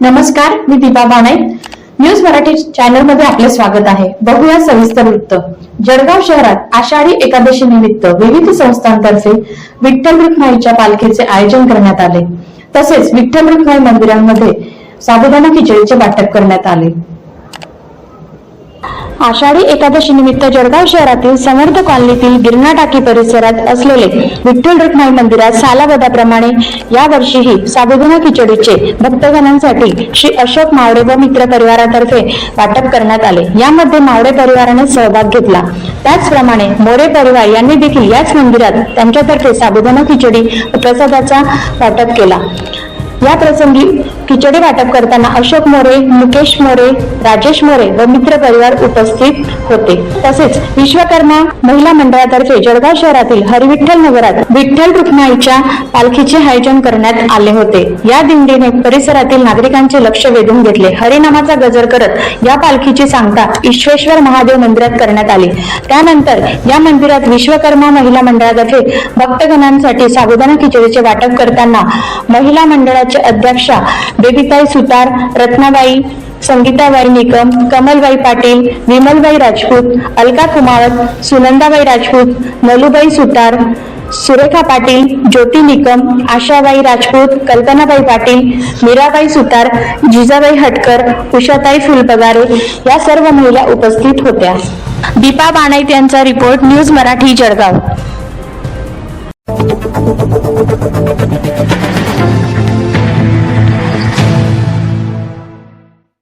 नमस्कार मी दीपा बाणे न्यूज मराठी चॅनलमध्ये आपले स्वागत आहे. बघूया सविस्तर वृत्त. जळगाव शहरात आषाढी एकादशी निमित्त विविध संस्थांतर्फे विठ्ठल रुक्माईच्या पालखीचे आयोजन करण्यात आले. तसेच विठ्ठल रुक्माई मंदिरांमध्ये साबुदाना खिचडीचे वाटप करण्यात आले. आषाढी एकादशी निमित्त जळगाव शहरातील समर्थ कॉलनीतील गिरणा टाकी परिसरात असलेले विठ्ठल रुक्माई मंदिरात सालाबदाप्रमाणे यावर्षीही साबुदाणा खिचडीचे भक्तगणांसाठी श्री अशोक मावडे व मित्र परिवारातर्फे वाटप करण्यात आले. यामध्ये मावडे परिवाराने सहभाग घेतला. त्याचप्रमाणे मोरे परिवार यांनी देखील याच मंदिरात त्यांच्यातर्फे साबुदाणा खिचडी प्रसादाचा वाटप केला. या प्रसंगी खिचडी वाटप करताना अशोक मोरे मुकेश मोरे राजेश मोरे व मित्र परिवार उपस्थित होते. तसेच विश्वकर्मा महिला मंडळातर्फे जळगाव शहरातील हरिविठ्ठल नगरात विठ्ठल रुक्माईच्या पालखीचे आयोजन करण्यात आले होते. या दिंडीने परिसरातील नागरिकांचे लक्ष वेधून घेतले. हरिनामाचा गजर करत या पालखीची सांगता ईश्वेश्वर महादेव मंदिरात करण्यात आली. त्यानंतर या मंदिरात विश्वकर्मा महिला मंडळातर्फे भक्तगणांसाठी साबुदाणा खिचडीचे वाटप करताना महिला मंडळात मंडळाच्या अध्यक्षा बेबीताई सुतार रत्नाबाई संगीताबाई निकम कमलबाई पाटील विमलबाई राजपूत अलका कुमावत सुनंदाबाई राजपूत नलूबाई सुतार सुरेखा पाटील ज्योती निकम आशाबाई राजपूत कल्पनाबाई पाटील मीराबाई सुतार जिजाबाई हटकर उषाताई फुलपगारे या सर्व महिला उपस्थित होत्या. दीपा बाणाईत यांचा रिपोर्ट न्यूज मराठी जळगाव.